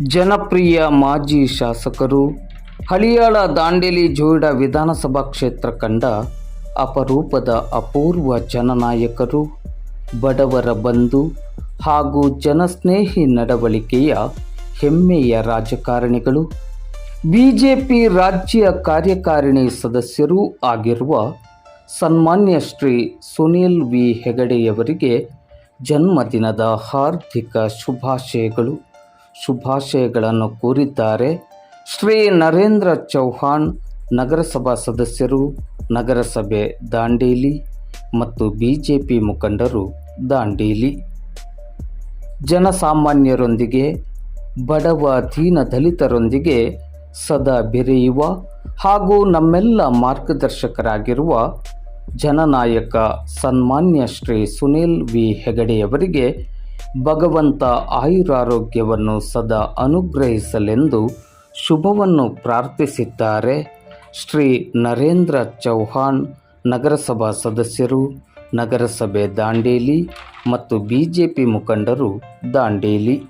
ಜನಪ್ರಿಯ ಮಾಜಿ ಶಾಸಕರು ಹಳಿಯಾಳ ದಾಂಡೇಲಿ ಜೋಯಿಡ ವಿಧಾನಸಭಾ ಕ್ಷೇತ್ರ ಕಂಡ ಅಪರೂಪದ ಅಪೂರ್ವ ಜನನಾಯಕರು, ಬಡವರ ಬಂಧು ಹಾಗೂ ಜನಸ್ನೇಹಿ ನಡವಳಿಕೆಯ ಹೆಮ್ಮೆಯ ರಾಜಕಾರಣಿಗಳು. ಬಿಜೆಪಿ ರಾಜ್ಯ ಕಾರ್ಯಕಾರಿಣಿ ಸದಸ್ಯರೂ ಆಗಿರುವ ಸನ್ಮಾನ್ಯ ಶ್ರೀ ಸುನೀಲ್ ವಿ ಹೆಗಡೆಯವರಿಗೆ ಜನ್ಮದಿನದ ಹಾರ್ದಿಕ ಶುಭಾಶಯಗಳು. ಶುಭಾಶಯಗಳನ್ನು ಕೋರಿದ್ದಾರೆ. ಶ್ರೀ ನರೇಂದ್ರ ಚೌಹಾಣ್ ನಗರಸಭಾ ಸದಸ್ಯರು, ನಗರಸಭೆ ದಾಂಡೇಲಿ ಮತ್ತು ಬಿಜೆಪಿ ಮುಖಂಡರು ದಾಂಡೇಲಿ. ಜನಸಾಮಾನ್ಯರೊಂದಿಗೆ, ಬಡವ ದೀನ ದಲಿತರೊಂದಿಗೆ ಸದಾ ಬೆರೆಯುವ ಹಾಗೂ ನಮ್ಮೆಲ್ಲ ಮಾರ್ಗದರ್ಶಕರಾಗಿರುವ ಜನನಾಯಕ ಸನ್ಮಾನ್ಯ ಶ್ರೀ ಸುನೀಲ್ ವಿ ಹೆಗಡೆಯವರಿಗೆ ಭಗವಂತ ಆಯುರಾರೋಗ್ಯವನ್ನು ಸದಾ ಅನುಗ್ರಹಿಸಲೆಂದು ಶುಭವನ್ನು ಪ್ರಾರ್ಥಿಸಿದ್ದಾರೆ. ಶ್ರೀ ನರೇಂದ್ರ ಚೌಹಾಣ್ ನಗರಸಭಾ ಸದಸ್ಯರು, ನಗರಸಭೆ ದಾಂಡೇಲಿ ಮತ್ತು ಬಿಜೆಪಿ ಮುಖಂಡರು ದಾಂಡೇಲಿ.